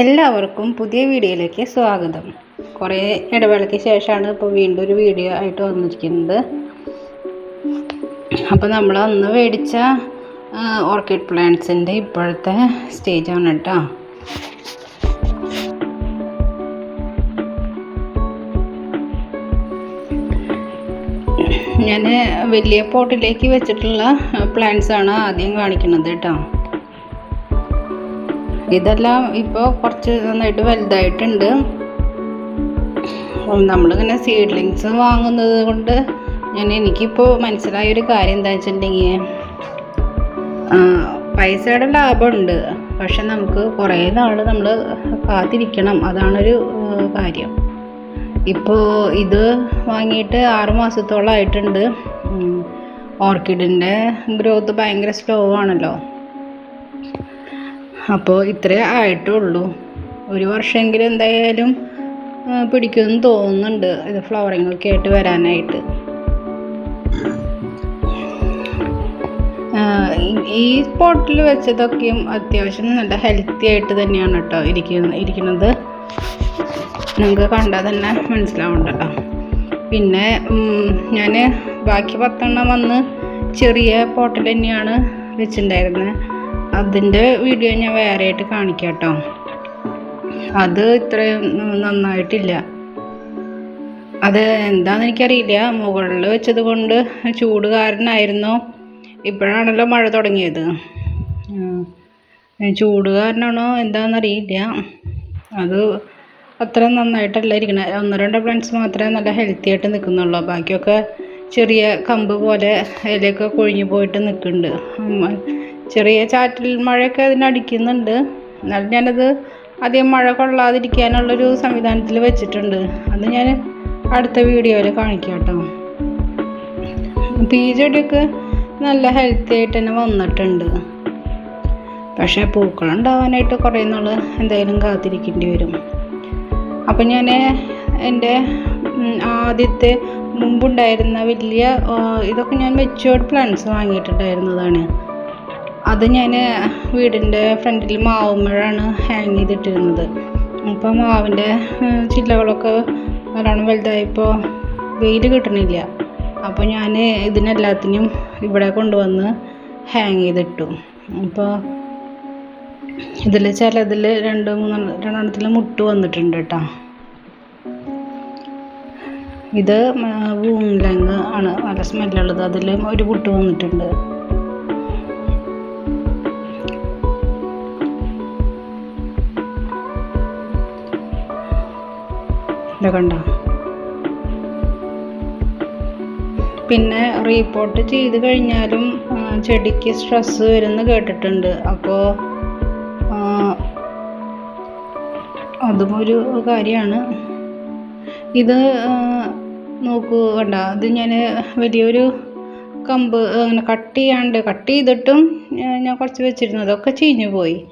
എല്ലാവർക്കും പുതിയ വീഡിയോയിലേക്ക് സ്വാഗതം. കുറേ ഇടവേളയ്ക്ക് ശേഷമാണ് ഇപ്പോൾ വീണ്ടും ഒരു വീഡിയോ ആയിട്ട് വന്നിരിക്കുന്നത്. അപ്പോൾ നമ്മൾ അന്ന് മേടിച്ച ഓർക്കിഡ് പ്ലാന്റ്സിന്റെ ഇപ്പോഴത്തെ സ്റ്റേജ് ആണ് കേട്ടോ. ഞാൻ വലിയ പോട്ടിലേക്ക് വെച്ചിട്ടുള്ള പ്ലാന്റ്സ് ആണ് ആദ്യം കാണിക്കുന്നത് കേട്ടോ. ഇതെല്ലാം ഇപ്പോൾ കുറച്ച് നന്നായിട്ട് വലുതായിട്ടുണ്ട്. നമ്മളിങ്ങനെ സീഡ്ലിങ്സ് വാങ്ങുന്നത് കൊണ്ട് ഞാൻ എനിക്കിപ്പോൾ മനസ്സിലായ ഒരു കാര്യം എന്താ വെച്ചിട്ടുണ്ടെങ്കിൽ പൈസയുടെ ലാഭമുണ്ട്. പക്ഷെ നമുക്ക് കുറേ നാൾ നമ്മൾ കാത്തിരിക്കണം. അതാണൊരു കാര്യം. ഇപ്പോൾ ഇത് വാങ്ങിയിട്ട് ആറ് മാസത്തോളമായിട്ടുണ്ട് ഓർക്കിഡിന്റെ ഗ്രോത്ത് ഭയങ്കര സ്ലോ ആണല്ലോ. അപ്പോൾ ഇത്രേ ആയിട്ടുള്ളൂ. ഒരു വർഷമെങ്കിലും എന്തായാലും പിടിക്കുമെന്ന് തോന്നുന്നുണ്ട്. ഇത് ഫ്ലവറിങ് ഒക്കെ ആയിട്ട് വരാനായിട്ട്. ഈ സ്പോട്ടിൽ വെച്ചതൊക്കെയും അത്യാവശ്യം നല്ല ഹെൽത്തി ആയിട്ട് തന്നെയാണ് കേട്ടോ ഇരിക്കുന്ന ഇരിക്കുന്നത്. നിങ്ങൾക്ക് കണ്ടാൽ തന്നെ മനസ്സിലാവുണ്ടല്ലോ പിന്നെ ഞാൻ ബാക്കി പത്തെണ്ണം വന്ന് ചെറിയ പോട്ടിൽ തന്നെയാണ് വെച്ചിട്ടുണ്ടായിരുന്നത്. അതിന്റെ വീഡിയോ ഞാൻ വേറെ ആയിട്ട് കാണിക്കാം കേട്ടോ അത് ഇത്രയും നന്നായിട്ടില്ല. അത് എന്താണെന്ന് എനിക്കറിയില്ല. മുകളിൽ വെച്ചത് കൊണ്ട് ചൂട് കാരണമായിരുന്നു ഇപ്പോഴാണല്ലോ മഴ തുടങ്ങിയത്. ചൂട് കാരനാണോ എന്താണെന്നറിയില്ല അത് അത്ര നന്നായിട്ടല്ല ഇരിക്കണ. ഒന്ന് രണ്ട് പ്ലാന്റ്സ് മാത്രമേ നല്ല ഹെൽത്തി ആയിട്ട് നിൽക്കുന്നുള്ളൂ. ബാക്കിയൊക്കെ ചെറിയ കമ്പ് പോലെ ഇലയൊക്കെ കൊഴിഞ്ഞു പോയിട്ട് നിൽക്കുന്നുണ്ട്. ചെറിയ ചാറ്റൽ മഴയൊക്കെ അതിനടിക്കുന്നുണ്ട് എന്നാലും ഞാനത് അധികം മഴ കൊള്ളാതിരിക്കാനുള്ളൊരു സംവിധാനത്തിൽ വെച്ചിട്ടുണ്ട്. അത് ഞാൻ അടുത്ത വീഡിയോയിൽ കാണിക്കാം കേട്ടോ. അപ്പോൾ ഈ ചെടിയൊക്കെ നല്ല ഹെൽത്തി ആയിട്ട് തന്നെ വന്നിട്ടുണ്ട്. പക്ഷേ പൂക്കളുണ്ടാവാനായിട്ട് കുറേ നാൾ എന്തായാലും കാത്തിരിക്കേണ്ടി വരും. അപ്പം ഞാൻ എന്റെ ആദ്യത്തെ മുമ്പുണ്ടായിരുന്ന വലിയ ഇതൊക്കെ ഞാൻ മെച്ചുവേർഡ് പ്ലാന്റ്സ് വാങ്ങിയിട്ടുണ്ടായിരുന്നതാണ്. അത് ഞാൻ വീടിന്റെ ഫ്രണ്ടിൽ മാവുമ്പോഴാണ് ഹാങ് ചെയ്തിട്ടിരുന്നത്. അപ്പോൾ മാവിന്റെ ചില്ലകളൊക്കെ നല്ലോണം വലുതായപ്പോൾ വെയിൽ കിട്ടണില്ല. അപ്പോൾ ഞാൻ ഇതിനെല്ലാത്തിനും ഇവിടെ കൊണ്ടുവന്ന് ഹാങ് ചെയ്തിട്ടു. അപ്പോൾ ഇതിൽ ചിലതിൽ രണ്ട് മൂന്ന് രണ്ടെണ്ണത്തിൽ മുട്ട് വന്നിട്ടുണ്ട് കേട്ടോ ഇത് വൂംലങ് ആണ്. നല്ല സ്മെല്ലുള്ളത് അതിൽ ഒരു മുട്ട് വന്നിട്ടുണ്ട്. കണ്ടോ. പിന്നെ റീപോർട്ട് ചെയ്ത് കഴിഞ്ഞാലും ചെടിക്ക് സ്ട്രെസ് വരുന്ന കേട്ടിട്ടുണ്ട്. അപ്പോൾ അതും ഒരു കാര്യമാണ്. ഇത് നോക്കൂ കണ്ട അത് ഞാൻ വലിയൊരു കമ്പ് അങ്ങനെ കട്ട് ചെയ്യാണ്ട് കട്ട് ചെയ്തിട്ടും ഞാൻ കുറച്ച് വെച്ചിരുന്നു. അതൊക്കെ ചീഞ്ഞു പോയി.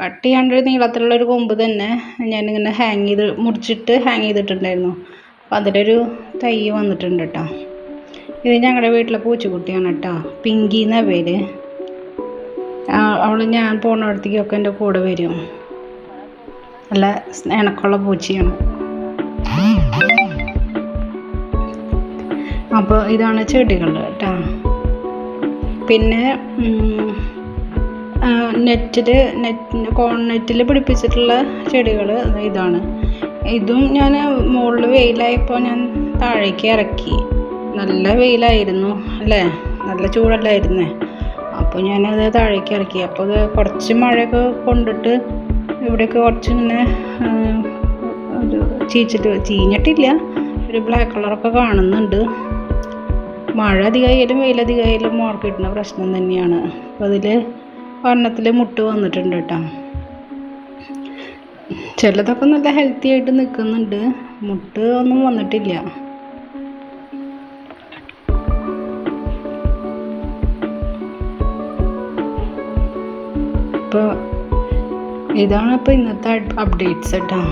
കട്ട് ചെയ്യാണ്ട് നീളത്തിലുള്ളൊരു കൊമ്പ് തന്നെ ഞാനിങ്ങനെ ഹാങ് ചെയ്ത് മുറിച്ചിട്ട് ഹാങ് ചെയ്തിട്ടുണ്ടായിരുന്നു. അപ്പം അതിലൊരു തൈ വന്നിട്ടുണ്ട് കേട്ടോ ഇത് ഞങ്ങളുടെ വീട്ടിലെ പൂച്ചക്കുട്ടിയാണ് കേട്ടോ പിങ്കി എന്ന പേര്. അവൾ ഞാൻ പോണയിടത്തേക്കൊക്കെ എന്റെ കൂടെ വരും. നല്ല ഇണക്കമുള്ള പൂച്ചയാണ്. അപ്പോൾ ഇതാണ് ചെടികൾ കേട്ടോ പിന്നെ നെറ്റിൽ നെറ്റ് കോൺ നെറ്റിൽ പിടിപ്പിച്ചിട്ടുള്ള ചെടികൾ ഇതാണ്. ഇതും ഞാൻ മുകളിൽ വെയിലായപ്പോൾ ഞാൻ താഴേക്ക് ഇറക്കി. നല്ല വെയിലായിരുന്നു അല്ലേ? നല്ല ചൂടല്ലായിരുന്നേ. അപ്പോൾ ഞാനത് താഴേക്ക് ഇറക്കി. അപ്പോൾ അത് കുറച്ച് മഴയൊക്കെ കൊണ്ടിട്ട് ഇവിടെയൊക്കെ കുറച്ച് ഇങ്ങനെ ഒരു ചീച്ചിട്ട് ചീഞ്ഞിട്ടില്ല. ഒരു ബ്ലാക്ക് കളറൊക്കെ കാണുന്നുണ്ട്. മഴ അധികമായാലും വെയിലധികമായാലും മാർക്കറ്റിന് പ്രശ്നം തന്നെയാണ്. അപ്പോൾ അതിൽ ഒരെണ്ണത്തിൽ മുട്ട് വന്നിട്ടുണ്ട് കേട്ടോ. ചിലതൊക്കെ നല്ല ഹെൽത്തി ആയിട്ട് നിൽക്കുന്നുണ്ട്. മുട്ട് ഒന്നും വന്നിട്ടില്ല. ഇപ്പോൾ ഇതാണ് ഇപ്പോൾ ഇന്നത്തെ അപ്ഡേറ്റ്സ് കേട്ടോ.